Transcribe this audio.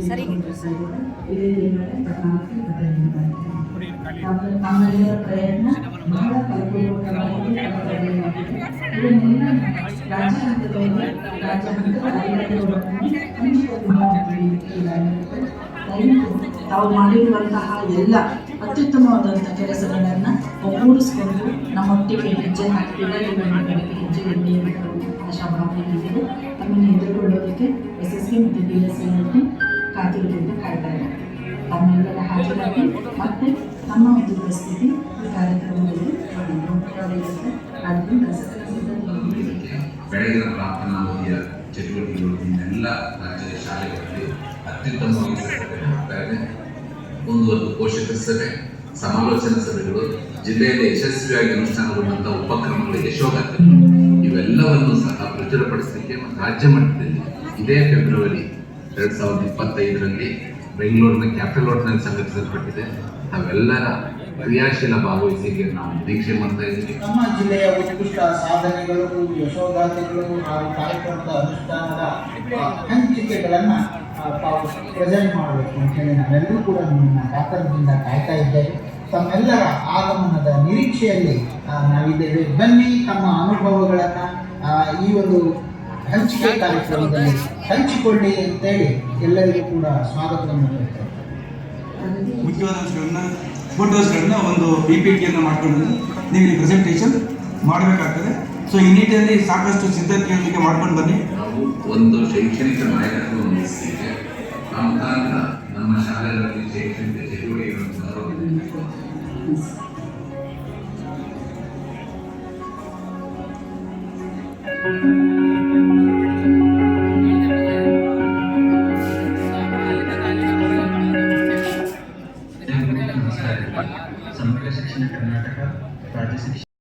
ಸರಿ. ನಮ್ಮೆಲ್ಲರ ಪ್ರಯತ್ನ ಬಹಳ ತಾವು ಮಾಡಿರುವಂತಹ ಎಲ್ಲ ಅತ್ಯುತ್ತಮವಾದಂಥ ಕೆಲಸಗಳನ್ನು ಒಗ್ಗೂಡಿಸಿಕೊಂಡು ನಮ್ಮೊಟ್ಟಿಗೆ ಹೆಜ್ಜೆ ಹಾಕಿ ಹೆಜ್ಜೆ ಅಂತ ಆಶಾಭಾವನೆ ನೀಡಿದೆ ತಮ್ಮನ್ನು ಎದುರುಗೊಳ್ಳೋದಕ್ಕೆ ಎಸ್ ಎಸ್ ಸಿ ಮತ್ತು ಡಿ ಎಸ್ ಸಿ ಕಾತಿರುವುದರಿಂದ ಕಾಯ್ತಾ ಇದ್ದಾರೆ ತಮ್ಮೆಲ್ಲರ ಹಾಜರಾಗಿ ಮತ್ತೆ ನಮ್ಮ ಒಂದು ಪ್ರಸ್ತುತಿ ಈ ಕಾರ್ಯಕ್ರಮದಲ್ಲಿ ಬೆಳಗಿನ ಪ್ರಾರ್ಥನಾ ಓದಿಯ ಚಟುವಟಿಕೆಗಳು ಇನ್ನೆಲ್ಲ ರಾಜ್ಯದ ಶಾಲೆಗಳಲ್ಲಿ ಅತ್ಯುತ್ತಮವಾಗಿ ಇದೆ ಮುಂದುವರೆದು ಪೋಷಕ ಸಭೆ, ಸಮಾಲೋಚನಾ ಸಭೆಗಳು, ಜಿಲ್ಲೆಯಲ್ಲಿ ಯಶಸ್ವಿಯಾಗಿ ಅನುಷ್ಠಾನಗೊಂಡಂತಹ ಉಪಕ್ರಮಗಳು ಯಶೋಗಾಥೆಗಳು ಇವೆಲ್ಲವನ್ನು ಸಹ ಪ್ರಚುರಪಡಿಸಲಿಕ್ಕೆ ಮತ್ತು ರಾಜ್ಯ ಮಟ್ಟದಲ್ಲಿ ಇದೇ ಫೆಬ್ರವರಿ ಎರಡ್ ಸಾವಿರದ ಇಪ್ಪತ್ತೈದರಲ್ಲಿ ಬೆಂಗಳೂರಿನ ಕ್ಯಾಪಿಟಲ್ ಹೋಟ್ನಲ್ಲಿ ಸಂಘಟಿಸಲ್ಪಟ್ಟಿದೆ ತಾವೆಲ್ಲರ ಕ್ರಿಯಾಶೀಲ ಭಾಗವಹಿಸಿಗೆ ನಾವು ನಿರೀಕ್ಷೆ ಮಾಡ್ತಾ ಇದ್ದೀವಿ. ನಮ್ಮ ಜಿಲ್ಲೆಯ ಉತ್ಕೃಷ್ಟ ಸಾಧನೆಗಳು ಯಶೋಗಾಥೆಗಳು ಹಾಗೂ ಕಾರ್ಯಕ್ರಮದ ಅನುಷ್ಠಾನದ ಹಂಚಿಕೆಗಳನ್ನು ಪ್ರೆಸೆಂಟ್ ಮಾಡಬೇಕು ಅಂತೇಳಿ ನಾವೆಲ್ಲರೂ ಕೂಡ ನಿಮ್ಮನ್ನ ಕಾತರದಿಂದ ಕಾಯ್ತಾ ಇದ್ದೇವೆ. ತಮ್ಮೆಲ್ಲರ ಆಗಮನದ ನಿರೀಕ್ಷೆಯಲ್ಲಿ ನಾವಿದ್ದೇವೆ. ಬನ್ನಿ ತಮ್ಮ ಅನುಭವಗಳನ್ನು ಈ ಒಂದು ಹಂಚಿಕೆ ಕಾರ್ಯಕ್ರಮದಲ್ಲಿ ಹಂಚಿಕೊಳ್ಳಿ ಅಂತೇಳಿ ಎಲ್ಲರಿಗೂ ಕೂಡ ಸ್ವಾಗತವನ್ನು ಮುಖ್ಯವಾದಂಶಗಳನ್ನ ಮುಖ್ಯವಾದ ಫೋಟೋಸ್ಗಳನ್ನ ಒಂದು ಪಿ ಪಿ ಟಿಯನ್ನು ಮಾಡ್ಕೊಂಡು ನೀವು ಇಲ್ಲಿ ಪ್ರೆಸೆಂಟೇಷನ್ ಮಾಡಬೇಕಾಗ್ತದೆ. ಸೊ ಈ ನಿಟ್ಟಿನಲ್ಲಿ ಸಾಕಷ್ಟು ಸಿದ್ಧತೆಯೊಂದಿಗೆ ಮಾಡ್ಕೊಂಡು ಬನ್ನಿ. ಒಂದು ಶೈಕ್ಷಣಿಕ ಆ ಮುಖಾಂತರ ನಮ್ಮ ಶಾಲೆಗಳಲ್ಲಿ ಶೈಕ್ಷಣಿಕ ಚಟುವಟಿಕೆಗಳನ್ನು ಪ್ರಾರಂಭಿಸಬೇಕು. ನಮಸ್ಕಾರ. ಸಮಗ್ರ ಶಿಕ್ಷಣ ಕರ್ನಾಟಕ ರಾಜ್ಯ ಶಿಕ್ಷಣ